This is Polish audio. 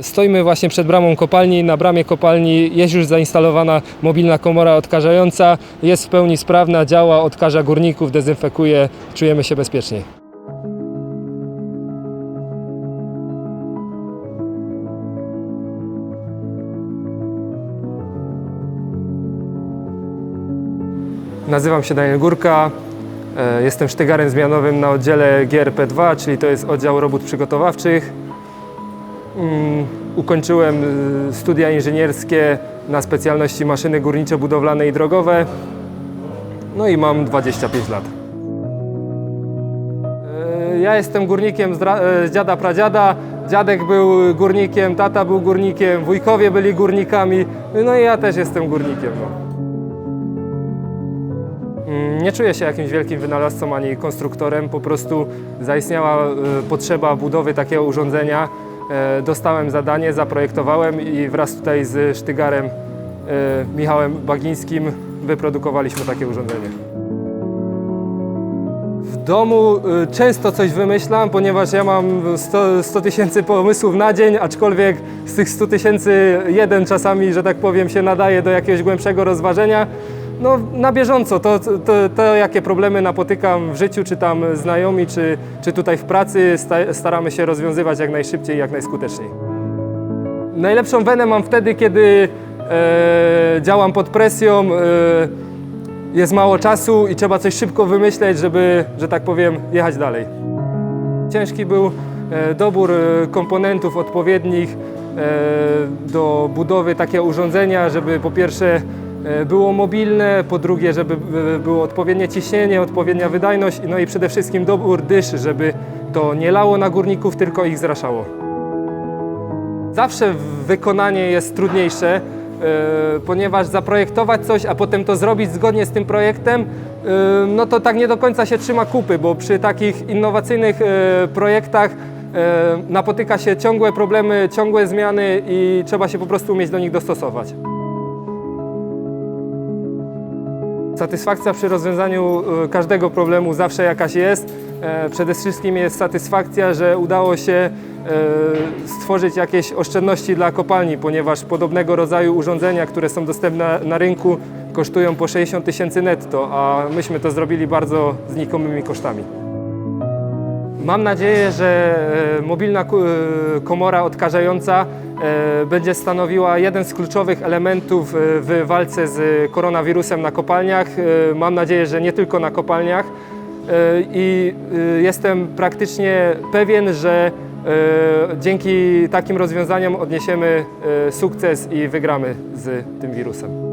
Stoimy właśnie przed bramą kopalni. Na bramie kopalni jest już zainstalowana mobilna komora odkażająca. Jest w pełni sprawna, działa, odkaża górników, dezynfekuje. Czujemy się bezpieczniej. Nazywam się Daniel Górka. e, Jestem sztygarem zmianowym na oddziale GRP2, czyli to jest oddział robót przygotowawczych. Mm, Ukończyłem y, studia inżynierskie na specjalności maszyny górniczo-budowlane i drogowe. No i mam 25 lat. E, Ja jestem górnikiem z, z dziada pradziada. Dziadek był górnikiem, tata był górnikiem, wujkowie byli górnikami. No i ja też jestem górnikiem. No. Mm, Nie czuję się jakimś wielkim wynalazcą ani konstruktorem, po prostu zaistniała potrzeba budowy takiego urządzenia. E, Dostałem zadanie, zaprojektowałem i wraz tutaj z sztygarem e, Michałem Bagińskim wyprodukowaliśmy takie urządzenie. W domu y, często coś wymyślam, ponieważ ja mam 100 100 tysięcy pomysłów na dzień, aczkolwiek z tych 100 tysięcy jeden czasami, że tak powiem, się nadaje do jakiegoś głębszego rozważenia. No, na bieżąco to, to, to, jakie problemy napotykam w życiu, czy tam znajomi, czy, czy tutaj w pracy, sta, staramy się rozwiązywać jak najszybciej jak najskuteczniej. Najlepszą wenę mam wtedy, kiedy e, działam pod presją, e, jest mało czasu i trzeba coś szybko wymyśleć, żeby, że tak powiem, jechać dalej. Ciężki był e, dobór e, komponentów odpowiednich e, do budowy takiego urządzenia, żeby po pierwsze było mobilne, po drugie, żeby e, było odpowiednie ciśnienie, odpowiednia wydajność, no i przede wszystkim dobór dyszy, żeby to nie lało na górników, tylko ich zraszało. Zawsze wykonanie jest trudniejsze, e, ponieważ zaprojektować coś, a potem to zrobić zgodnie z tym projektem, e, no to tak nie do końca się trzyma kupy, bo przy takich innowacyjnych e, projektach e, napotyka się ciągłe problemy, ciągłe zmiany i trzeba się po prostu umieć do nich dostosować. Satysfakcja przy rozwiązaniu e, każdego problemu zawsze jakaś jest. E, Przede wszystkim jest satysfakcja, że udało się e, stworzyć jakieś oszczędności dla kopalni, ponieważ podobnego rodzaju urządzenia, które są dostępne na rynku, kosztują po 60 tysięcy netto, a myśmy to zrobili bardzo znikomymi kosztami. Mam nadzieję, że e, mobilna e, komora odkażająca e, będzie stanowiła jeden z kluczowych elementów w walce z koronawirusem na kopalniach. Mam nadzieję, że nie tylko na kopalniach. I jestem praktycznie pewien, że dzięki takim rozwiązaniom odniesiemy sukces i wygramy z tym wirusem.